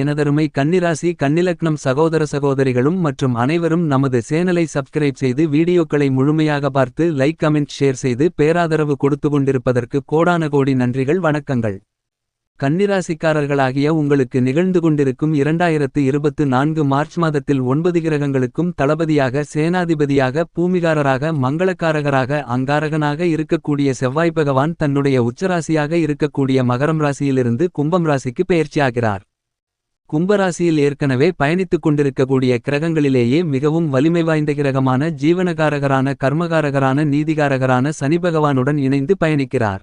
எனதருமை கன்னிராசி கன்னிலக்னம் சகோதர சகோதரிகளும் மற்றும் அனைவரும் நமது சேனலை சப்ஸ்கிரைப் செய்து வீடியோக்களை முழுமையாக பார்த்து லைக் கமெண்ட் ஷேர் செய்து பேராதரவு கொடுத்து கொண்டிருப்பதற்கு கோடான கோடி நன்றிகள் வணக்கங்கள். கன்னிராசிக்காரர்களாகிய உங்களுக்கு நிகழ்ந்து கொண்டிருக்கும் இரண்டாயிரத்து இருபத்து நான்கு மார்ச் மாதத்தில் ஒன்பது கிரகங்களுக்கும் தளபதியாக சேனாதிபதியாக பூமிகாரராக மங்களக்காரகராக அங்காரகனாக இருக்கக்கூடிய செவ்வாய் பகவான் தன்னுடைய உச்சராசியாக இருக்கக்கூடிய மகரம் ராசியிலிருந்து கும்பம் ராசிக்கு பெயர்ச்சியாகிறார். கும்பராசியில் ஏற்கனவே பயணித்துக் கொண்டிருக்கக்கூடிய கிரகங்களிலேயே மிகவும் வலிமை வாய்ந்த கிரகமான ஜீவனகாரகரான கர்மகாரகரான நீதிகாரகரான சனி பகவானுடன் இணைந்து பயணிக்கிறார்.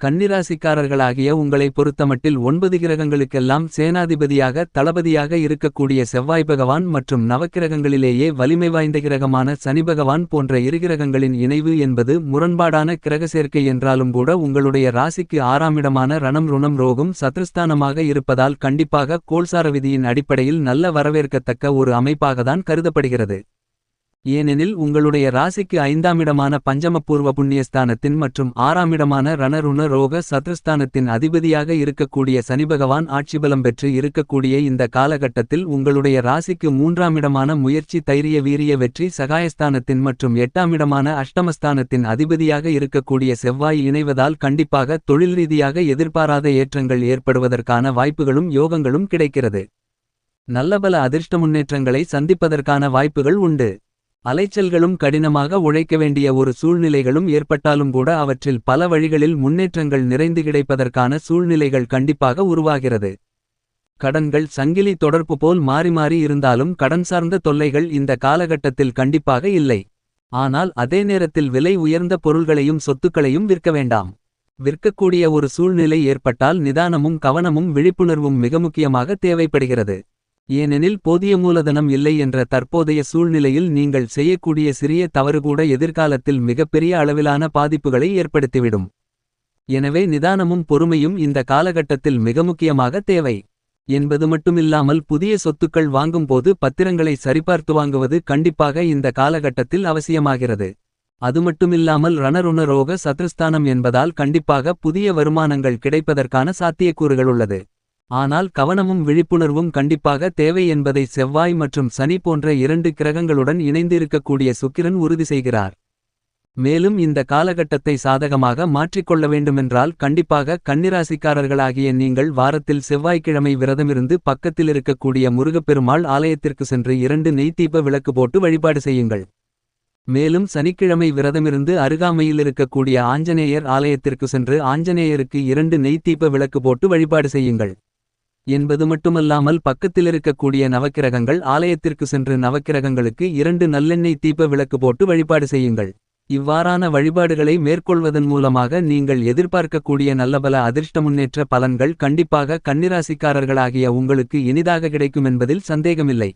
கன்னிராசிக்காரர்களாகிய உங்களை பொறுத்தமட்டில் ஒன்பது கிரகங்களுக்கெல்லாம் சேனாதிபதியாக தளபதியாக இருக்கக்கூடிய செவ்வாய் பகவான் மற்றும் நவக்கிரகங்களிலேயே வலிமை வாய்ந்த கிரகமான சனி பகவான் போன்ற இருகிரகங்களின் இணைவு என்பது முரண்பாடான கிரக சேர்க்கை என்றாலும் கூட உங்களுடைய ராசிக்கு ஆறாமிடமான ரணம் ருணம் ரோகும் சத்ருஸ்தானமாக இருப்பதால் கண்டிப்பாக கோல்சார விதியின் அடிப்படையில் நல்ல வரவேற்கத்தக்க ஒரு அமைப்பாகத்தான் கருதப்படுகிறது. ஏனெனில் உங்களுடைய ராசிக்கு ஐந்தாமிடமான பஞ்சமபூர்வ புண்ணியஸ்தானத்தின் மற்றும் ஆறாமிடமான ரணருண ரோக சத்ருஸ்தானத்தின் அதிபதியாக இருக்கக்கூடிய சனிபகவான் ஆட்சிபலம் பெற்று இருக்கக்கூடிய இந்த காலகட்டத்தில் உங்களுடைய ராசிக்கு மூன்றாமிடமான முயற்சி தைரிய வீரிய வெற்றி சகாயஸ்தானத்தின் மற்றும் எட்டாமிடமான அஷ்டமஸ்தானத்தின் அதிபதியாக இருக்கக்கூடிய செவ்வாய் இணைவதால் கண்டிப்பாக தொழில் ரீதியாக எதிர்பாராத ஏற்றங்கள் ஏற்படுவதற்கான வாய்ப்புகளும் யோகங்களும் கிடைக்கிறது. நல்லபல அதிர்ஷ்ட முன்னேற்றங்களை சந்திப்பதற்கான வாய்ப்புகள் உண்டு. அலைச்சல்களும் கடினமாக உழைக்க வேண்டிய ஒரு சூழ்நிலைகளும் ஏற்பட்டாலும் கூட அவற்றில் பல வழிகளில் முன்னேற்றங்கள் நிறைந்து கிடைப்பதற்கான சூழ்நிலைகள் கண்டிப்பாக உருவாகிறது. கடன்கள் சங்கிலி தொடர்பு போல் மாறி மாறி இருந்தாலும் கடன் சார்ந்த தொல்லைகள் இந்த காலகட்டத்தில் கண்டிப்பாக இல்லை. ஆனால் அதே நேரத்தில் விலை உயர்ந்த பொருள்களையும் சொத்துக்களையும் விற்க வேண்டாம். விற்கக்கூடிய ஒரு சூழ்நிலை ஏற்பட்டால் நிதானமும் கவனமும் விழிப்புணர்வும் மிக முக்கியமாக தேவைப்படுகிறது. ஏனெனில் போதிய மூலதனம் இல்லை என்ற தற்போதைய சூழ்நிலையில் நீங்கள் செய்யக்கூடிய சிறிய தவறுகூட எதிர்காலத்தில் மிகப்பெரிய அளவிலான பாதிப்புகளை ஏற்படுத்திவிடும். எனவே நிதானமும் பொறுமையும் இந்த காலகட்டத்தில் மிக முக்கியமாக தேவை. என்பது மட்டுமில்லாமல் புதிய சொத்துக்கள் வாங்கும்போது பத்திரங்களை சரிபார்த்து வாங்குவது கண்டிப்பாக இந்த காலகட்டத்தில் அவசியமாகிறது. அது மட்டுமில்லாமல் ரணருணரோக சத்ருஸ்தானம் என்பதால் கண்டிப்பாக புதிய வருமானங்கள் கிடைப்பதற்கான சாத்தியக்கூறுகள் உள்ளது. ஆனால் கவனமும் விழிப்புணர்வும் கண்டிப்பாக தேவை என்பதை செவ்வாய் மற்றும் சனி போன்ற இரண்டு கிரகங்களுடன் இணைந்து இருக்கக்கூடிய சுக்கிரன் உறுதி செய்கிறார். மேலும் இந்த காலகட்டத்தை சாதகமாக மாற்றிக்கொள்ள வேண்டுமென்றால் கண்டிப்பாக கன்னிராசிக்காரர்களாகிய நீங்கள் வாரத்தில் செவ்வாய்க்கிழமை விரதமிருந்து பக்கத்தில் இருக்கக்கூடிய முருகப்பெருமாள் ஆலயத்திற்கு சென்று இரண்டு நெய்த்தீப விளக்கு போட்டு வழிபாடு செய்யுங்கள். மேலும் சனிக்கிழமை விரதமிருந்து அருகாமையில் இருக்கக்கூடிய ஆஞ்சநேயர் ஆலயத்திற்கு சென்று ஆஞ்சநேயருக்கு இரண்டு நெய்த்தீப விளக்கு போட்டு வழிபாடு செய்யுங்கள். என்பது மட்டுமல்லாமல் பக்கத்திலிருக்கக்கூடிய நவக்கிரகங்கள் ஆலயத்திற்கு சென்று நவக்கிரகங்களுக்கு இரண்டு நல்லெண்ணெய் தீப விளக்கு போட்டு வழிபாடு செய்யுங்கள். இவ்வாறான வழிபாடுகளை மேற்கொள்வதன் மூலமாக நீங்கள் எதிர்பார்க்கக்கூடிய நல்லபல அதிர்ஷ்ட முன்னேற்ற பலன்கள் கண்டிப்பாக கன்னிராசிக்காரர்களாகிய உங்களுக்கு இனிதாக கிடைக்கும் என்பதில் சந்தேகமில்லை.